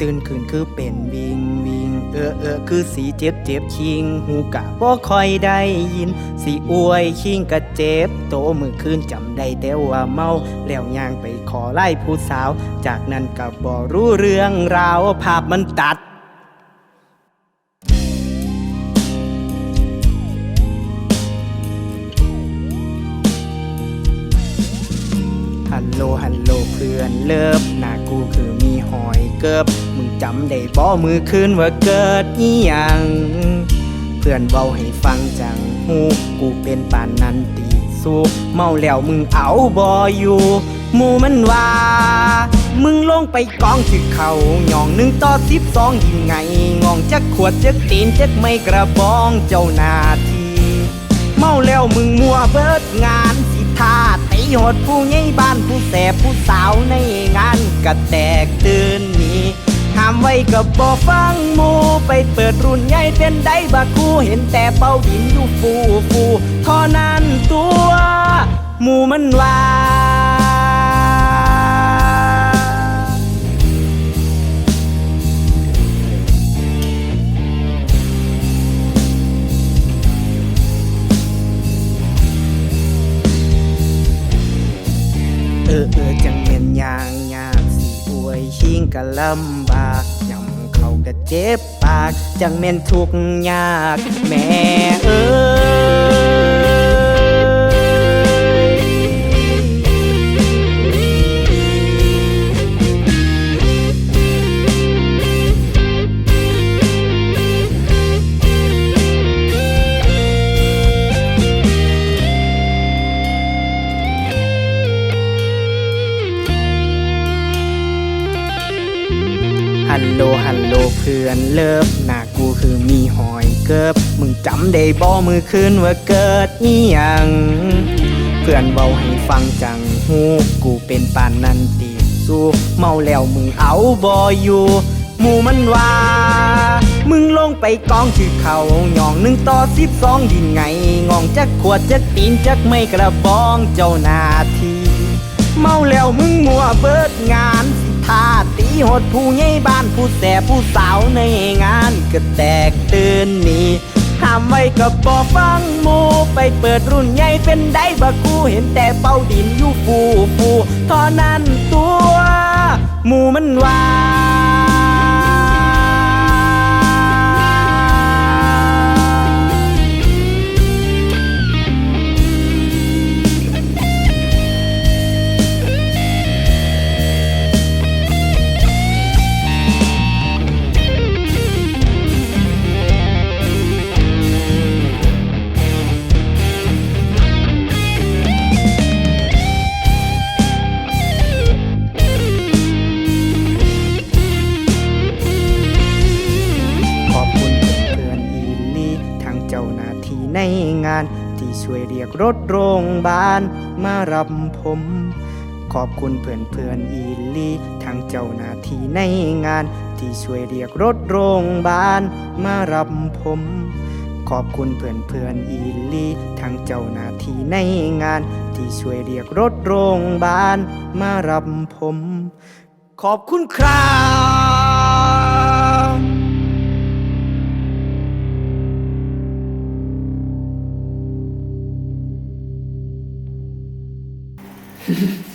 ตื่นขึ้นคือเป็นวิงวิงเออเออคือสีเจ็บเจ็บคิง หูกะบ่คอยได้ยิน สีอวยคิงกะเจ็บ โตมือคืนจำได้แต่ว่าเมา แล้วย่างไปขอไล่ผู้สาว จากนั้นก็บ่รู้เรื่องราวภาพมันตัด ฮัลโหลฮัลโหลเพื่อนเลิฟหน้ากูคือมีหอยเกิบมึงจำได้บ่มือคืนว่าเกิดอีหยังเพื่อนเว้าให้ฟังจังหูกูเป็นปานนันตีสูบเมาแล้วมึงเอาบ่อยู่หมูมันว่า มึงลงไปกองถือเขาหย่องหนึ่งต่อสิบสองยังไง งองจักขวดจักตีนจักไม่กระบองเจ้านาที เมาแล้วมึงมัวเบิดงานสิท่า หดผู้ใหญ่บ้านผู้แสบผู้สาวในงานก็แตกตื่นนี้ห้ามไว้กับบ่ฟังมูไปเปิดรุ่นใหญ่เป็นได้บักกูเห็นแต่เป้าดินอยู่ฟูฟูท่อนั้นตัวหมูมันว่า อเออจังเม่นยางยากสิอวยชิงกะลำบากยำเขากะเจ็บปาก จังเม่นทุกข์ยาก แม่เอ้ย ฮัลโหลฮัลโหลเพื่อนเลิฟหน้ากูคือมีหอยเกิบมึงจำได้บ่มือคืนว่าเกิดอีหยังเพื่อนเว้าให้ฟังจังหูกูเป็นปานนันตีสู้เมาแล้วมึงเอาบ่อยู่หมู่มันว่ามึงลงไปกองถือเขาหย่องหนึ่งต่อสิบสองดินไงงองจักขวดจักตีนจักไม่กระบองเจ้านาที เมาแล้วมึงมัวเบิดงานสิท่า หดผู้ใหญ่บ้านผู้แสบผู้สาวในงานก็แตกตื่นหนี่ห้ามไว้กับบ่ฟังหมูไปเปิดรุ่นใหญ่เป็นได้บักกูเห็นแต่เป้าดินอยู่ฟูฟูท่อนั้นตัวหมูมันว่า ในงาน ที่ช่วยเรียกรถโรงพยาบาลมารับผม ขอบคุณเพื่อนเพื่อนอีลีทางเจ้าหน้าที่ในงาน ที่ช่วยเรียกรถโรงพยาบาลมารับผม ขอบคุณเพื่อนเพื่อนอีลีทางเจ้าหน้าที่ในงาน ที่ช่วยเรียกรถโรงพยาบาลมารับผม ขอบคุณครับ Mm-hmm.